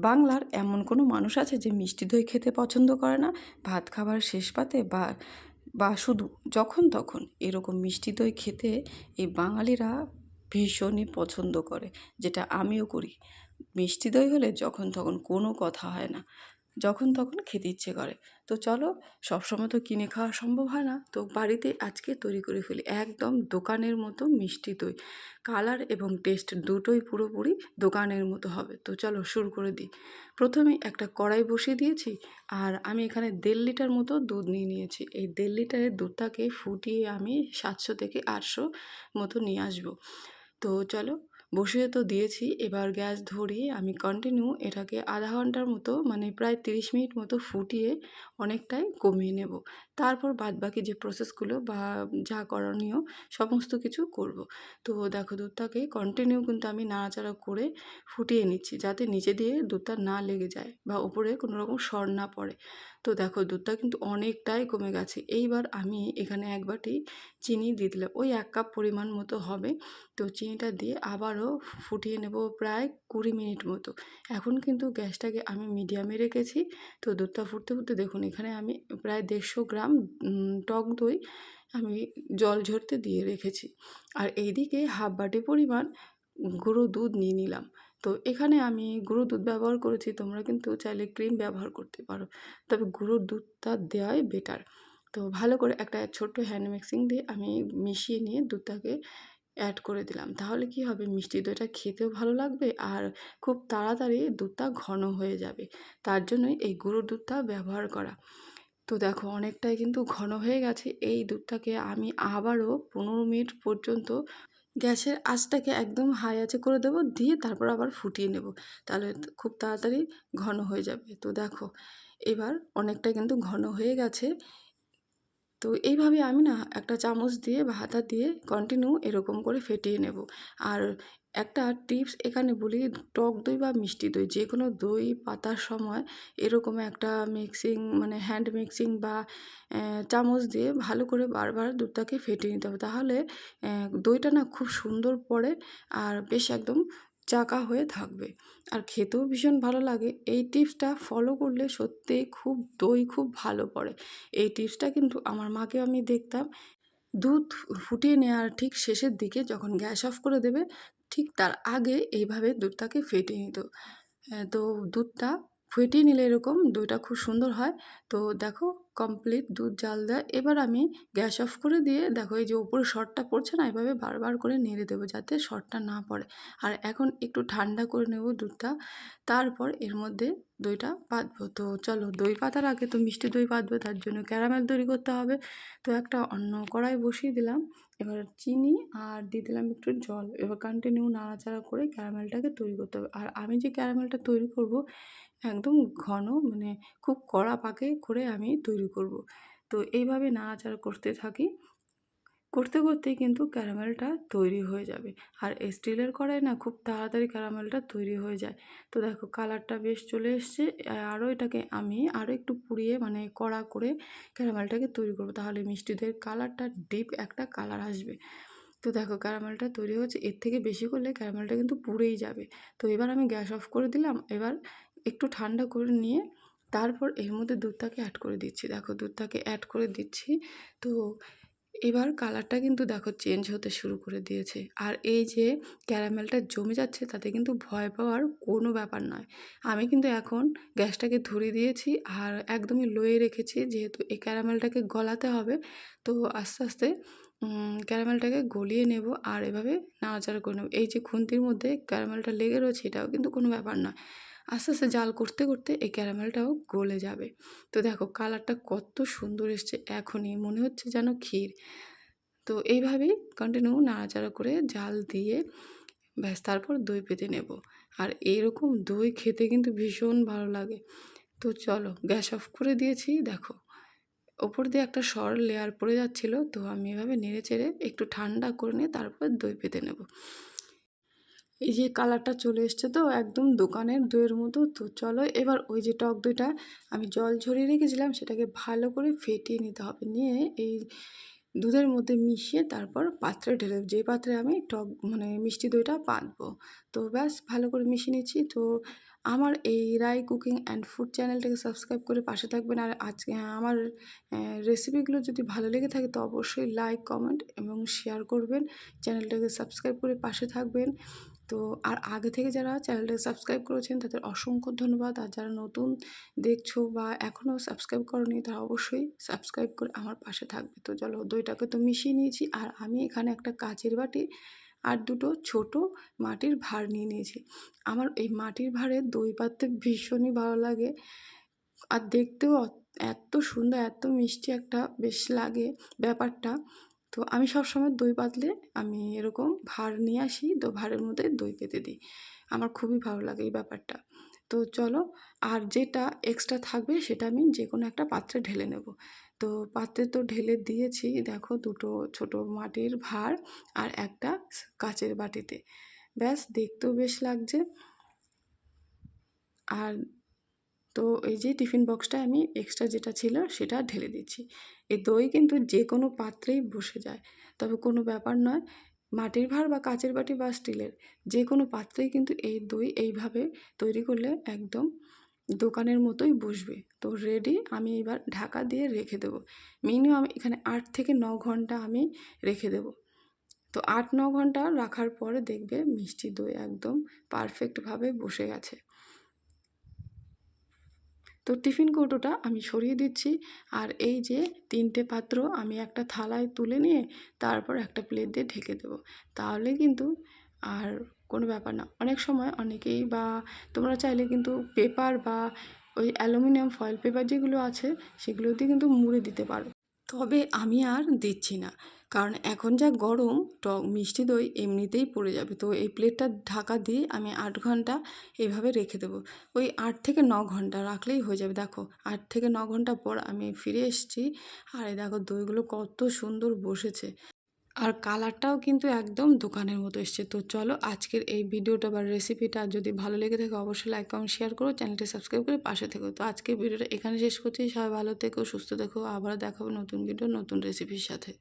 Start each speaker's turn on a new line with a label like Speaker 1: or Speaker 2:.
Speaker 1: বাংলার এমন কোনো মানুষ আছে যে মিষ্টি দই খেতে পছন্দ করে না? ভাত খাবার শেষ পাতে বা বা শুধু যখন তখন এরকম মিষ্টি দই খেতে এই বাঙালিরা ভীষণই পছন্দ করে, যেটা আমিও করি। মিষ্টি দই হলে যখন তখন কোনো কথা হয় না। যখন তখন খেতে ইচ্ছে করে। তো চলো, সবসময় তো কিনে খাওয়া সম্ভব হয় না। তো বাড়িতে আজকে তৈরি করে ফেলি একদম দোকানের মতো মিষ্টি দই। কালার এবং টেস্ট দুটোই পুরোপুরি দোকানের মতো হবে। তো চলো শুরু করে দিই। প্রথমে একটা কড়াই বসিয়ে দিয়েছি আর আমি এখানে দেড় লিটার মতো দুধ নিয়ে নিয়েছি। এই দেড় লিটারের দুধটাকে ফুটিয়ে আমি সাতশো থেকে আটশো মতো নিয়ে আসব। তো চলো বসিয়ে তো দিয়েছি, এবার গ্যাস ধরিয়ে আমি কন্টিনিউ এটাকে আধা ঘণ্টার মতো মানে প্রায় তিরিশ মিনিট মতো ফুটিয়ে অনেকটাই কমিয়ে নেব। তারপর বাদবাকি যে প্রসেসগুলো বা যা করণীয় সমস্ত কিছু করব। তো দেখো দুধটাকে কন্টিনিউ কিন্তু আমি নাড়াচাড়া করে ফুটিয়ে নিচ্ছি, যাতে নিচে দিয়ে দুধটা না লেগে যায় বা উপরে কোনো রকম সর না পড়ে। তো দেখো দুধটা কিন্তু অনেকটাই কমে গেছে। এইবার আমি এখানে এক বাটি চিনি দিয়ে দিলাম। ওই এক কাপ পরিমাণ মতো হবে। তো চিনিটা দিয়ে আবারও ফুটিয়ে নেব প্রায় কুড়ি মিনিট মতো। এখন কিন্তু গ্যাসটাকে আমি মিডিয়ামে রেখেছি। তো দুধটা ফুটতে ফুটতে দেখুন, এখানে আমি প্রায় দেড়শো গ্রাম টক দই আমি জল ঝরতে দিয়ে রেখেছি। আর এইদিকে হাফ বাটি পরিমাণ গুঁড়ো দুধ নিয়ে নিলাম। তো এখানে আমি গুঁড়ো দুধ ব্যবহার করেছি, তোমরা কিন্তু চাইলে ক্রিম ব্যবহার করতে পারো। তবে গুঁড়োর দুধটা দেওয়াই বেটার তো ভালো করে একটা ছোট্ট হ্যান্ড মিক্সিং দিয়ে আমি মিশিয়ে নিয়ে দুধটাকে অ্যাড করে দিলাম। তাহলে কি হবে? মিষ্টি দইটা খেতেও ভালো লাগবে আর খুব তাড়াতাড়ি দুধটা ঘন হয়ে যাবে। তার জন্যই এই গুঁড়োর দুধটা ব্যবহার করা। তো দেখো, অনেকটাই কিন্তু ঘন হয়ে গেছে। এই দুধটাকে আমি আবারও পনেরো মিনিট পর্যন্ত গ্যাসের আঁচটাকে একদম হাই আঁচে করে দেবো, দিয়ে তারপর আবার ফুটিয়ে নেব। তাহলে খুব তাড়াতাড়ি ঘন হয়ে যাবে। তো দেখো, এবার অনেকটা কিন্তু ঘন হয়ে গেছে। তো এইভাবে আমি না একটা চামচ দিয়ে বা হাতা দিয়ে কন্টিনিউ এরকম করে ফেটিয়ে নেব। আর একটা টিপস এখানে বলি, টক দই বা মিষ্টি দই যে কোনো দই পাতার সময় এরকম একটা মিক্সিং মানে হ্যান্ড মিক্সিং বা চামচ দিয়ে ভালো করে বারবার দুধটাকে ফেটিয়ে নিতে হবে। তাহলে দইটা না খুব সুন্দর পড়ে আর বেশ একদম চাকা হয়ে থাকবে। আর খেতেও ভীষণ ভালো লাগে। এই টিপসটা ফলো করলে সত্যিই খুব দই খুব ভালো পড়ে। এই টিপসটা কিন্তু আমার মাকে আমি দেখতাম। দুধ ফুটিয়ে নেওয়ার ঠিক শেষের দিকে যখন গ্যাস অফ করে দেবে ঠিক তার আগে এইভাবে দুধটাকে ফেটিয়ে নিত। তো দুধটা ফেটিয়ে নিলে এরকম দইটা খুব সুন্দর হয়। তো দেখো কমপ্লিট দুধ, জাল দেয়। এবার আমি গ্যাস অফ করে দিয়ে দেখো এই যে উপরে শর্টটা পড়ছে না, এভাবে বারবার করে নেড়ে দেবো যাতে শর্টটা না পড়ে। আর এখন একটু ঠান্ডা করে নেব দুধটা। তারপর এর মধ্যে দইটা পাতবো। তো চলো, দই পাতার আগে তো মিষ্টি দই পাতবো, তার জন্য ক্যারামেল তৈরি করতে হবে। তো একটা অন্য কড়াই বসিয়ে দিলাম। এবার চিনি আর দিয়ে দিলাম একটু জল। এবার কন্টিনিউ নাড়াচাড়া করে ক্যারামেলটাকে তৈরি করতে হবে। আর আমি যে ক্যারামেলটা তৈরি করব, একদম ঘন মানে খুব কড়া পাকে করে আমি তৈরি করব। তো এইভাবে নাড়াচাড়া করতে থাকি। করতে, করতেই কিন্তু ক্যারামেলটা তৈরি হয়ে যাবে। আর স্টিলের কড়াই না খুব তাড়াতাড়ি ক্যারামেলটা তৈরি হয়ে যায়। তো দেখো কালারটা বেশ চলে এসছে। আরও এটাকে আমি আরও একটু পুড়িয়ে মানে কড়া করে ক্যারামেলটাকে তৈরি করব। তাহলে মিষ্টিদের কালারটা ডিপ একটা কালার আসবে। তো দেখো ক্যারামেলটা তৈরি হচ্ছে এর থেকে বেশি করলে ক্যারামেলটা কিন্তু পুড়েই যাবে। তো এবার আমি গ্যাস অফ করে দিলাম। এবার একটু ঠান্ডা করে নিয়ে তারপর এর মধ্যে দুধটাকে অ্যাড করে দিচ্ছি। দেখো, দুধটাকে অ্যাড করে দিচ্ছি। তো এবার কালারটা কিন্তু দেখো চেঞ্জ হতে শুরু করে দিয়েছে। আর এই যে ক্যারামেলটা জমে যাচ্ছে, তাতে কিন্তু ভয় পাওয়ার কোনো ব্যাপার নয়। আমি কিন্তু এখন গ্যাসটাকে ধরিয়ে দিয়েছি আর একদমই লোয়ে রেখেছি, যেহেতু এই ক্যারামেলটাকে গলাতে হবে। তো আস্তে আস্তে ক্যারামেলটাকে গলিয়ে নেব আর এভাবে নাড়াচাড়া করে নেব। এই যে খুন্তির মধ্যে ক্যারামেলটা লেগে রয়েছে, এটাও কিন্তু কোনো ব্যাপার নয়। আস্তে আস্তে জাল করতে করতে এই ক্যারামেলটাও গলে যাবে। তো দেখো কালারটা কত সুন্দর এসছে এখনই, মনে হচ্ছে যেন ক্ষীর। তো এইভাবেই কন্টিনিউ নাড়াচাড়া করে জাল দিয়ে ব্যাস তারপর দই পেতে নেব। আর এরকম দই খেতে কিন্তু ভীষণ ভালো লাগে। তো চলো গ্যাস অফ করে দিয়েছি, দেখো। ওপর দিয়ে একটা সর লেয়ার পড়ে যাচ্ছিল, তো আমি এভাবে নেড়ে চেড়ে একটু ঠান্ডা করে নিয়ে তারপর দই পেতে নেব। এই যে কালারটা চলে এসছে তো, একদম দোকানের দইয়ের মতো। তো চলো এবার ওই যে টক দইটা আমি জল ঝরিয়ে রেখেছিলাম, সেটাকে ভালো করে ফেটিয়ে নিতে হবে। নিয়ে এই দুধের মধ্যে মিশিয়ে তারপর পাত্রে ঢেলে যে পাত্রে আমি টক মানে মিষ্টি দইটা পাতবো তো ব্যাস, ভালো করে মিশিয়ে নিচ্ছি। তো আমার এই রায় কুকিং অ্যান্ড ফুড চ্যানেলটাকে সাবস্ক্রাইব করে পাশে থাকবেন। আর আজকে আমার রেসিপিগুলো যদি ভালো লেগে থাকে, তো অবশ্যই লাইক, কমেন্ট এবং শেয়ার করবেন। চ্যানেলটাকে সাবস্ক্রাইব করে পাশে থাকবেন। তো আর আগে থেকে যারা চ্যানেলটাকে সাবস্ক্রাইব করেছেন, তাদের অসংখ্য ধন্যবাদ। আর যারা নতুন দেখছ বা এখনও সাবস্ক্রাইব করনি, তারা অবশ্যই সাবস্ক্রাইব করে আমার পাশে থাকবে। তো চলো, দইটাকে তো মিশিয়ে নিয়েছি, আর আমি এখানে একটা কাচের বাটি আর দুটো ছোট মাটির ভাঁড় নিয়ে নিয়েছি। আমার এই মাটির ভাঁড়ে দই পাততে ভীষণই ভালো লাগে। আর দেখতেও এত সুন্দর, এত মিষ্টি একটা বেশ লাগে ব্যাপারটা। তো আমি সবসময় দই পাতলে আমি এরকম ভাঁড় নিয়ে আসি, তো ভাঁড়ের মধ্যে দই পেতে দিই। আমার খুবই ভালো লাগে এই ব্যাপারটা। তো চলো, আর যেটা এক্সট্রা থাকবে সেটা আমি যে কোনো একটা পাত্রে ঢেলে নেব। তো পাত্রে তো ঢেলে দিয়েছি, দেখো দুটো ছোট মাটির ভাঁড় আর একটা কাচের বাটিতে। ব্যাস, দেখতেও বেশ লাগছে। আর তো এই যে টিফিন বক্সটা আমি এক্সট্রা যেটা ছিল সেটা ঢেলে দিচ্ছি। এই দই কিন্তু যে কোনো পাত্রেই বসে যায়। তবে কোনো ব্যাপার নয়, মাটির ভাঁড় বা কাচের বাটি বা স্টিলের যে কোনো পাত্রেই কিন্তু এই দই এইভাবে তৈরি করলে একদম দোকানের মতোই বসবে। তো রেডি আমি এবার ঢাকা দিয়ে রেখে দেবো। মিনিমাম এখানে আট থেকে ন ঘণ্টা আমি রেখে দেবো। তো আট, ন ঘণ্টা রাখার পরে দেখবে মিষ্টি দই একদম পারফেক্টভাবে বসে গেছে। তো টিফিন কৌটোটা আমি সরিয়ে দিচ্ছি। আর এই যে তিনটে পাত্র আমি একটা থালায় তুলে নিয়ে তারপর একটা প্লেট দিয়ে ঢেকে দেবো। তাহলে কিন্তু আর কোনো ব্যাপার না। অনেক সময় অনেকেই বা তোমরা চাইলে কিন্তু পেপার বা ওই অ্যালুমিনিয়াম ফয়েল পেপার যেগুলো আছে সেগুলো দিয়ে কিন্তু মুড়ে দিতে পারো। তবে আমি আর দিচ্ছি না। কারণ এখন যা গরম, টক মিষ্টি দই এমনিতেই পড়ে যাবে। তো এই প্লেটটা ঢাকা দিয়ে আমি আট ঘণ্টা এইভাবে রেখে দেবো। ওই আট থেকে ন ঘণ্টা রাখলেই হয়ে যাবে। দেখো, আট থেকে ন ঘণ্টা পর আমি ফিরে এসেছি আর এই দেখো দইগুলো কত সুন্দর বসেছে। আর কালারটাও কিন্তু একদম দোকানের মতো এসছে। তো চলো আজকের এই ভিডিওটা বা রেসিপিটা যদি ভালো লেগে থাকে অবশ্যই লাইক কমেন্ট শেয়ার করো। চ্যানেলটি সাবস্ক্রাইব করে পাশে থেকো। তো আজকের ভিডিওটা এখানে শেষ করছি। সবাই ভালো থেকো, সুস্থ থেকো। আবার দেখাবো নতুন ভিডিও নতুন রেসিপির সাথে।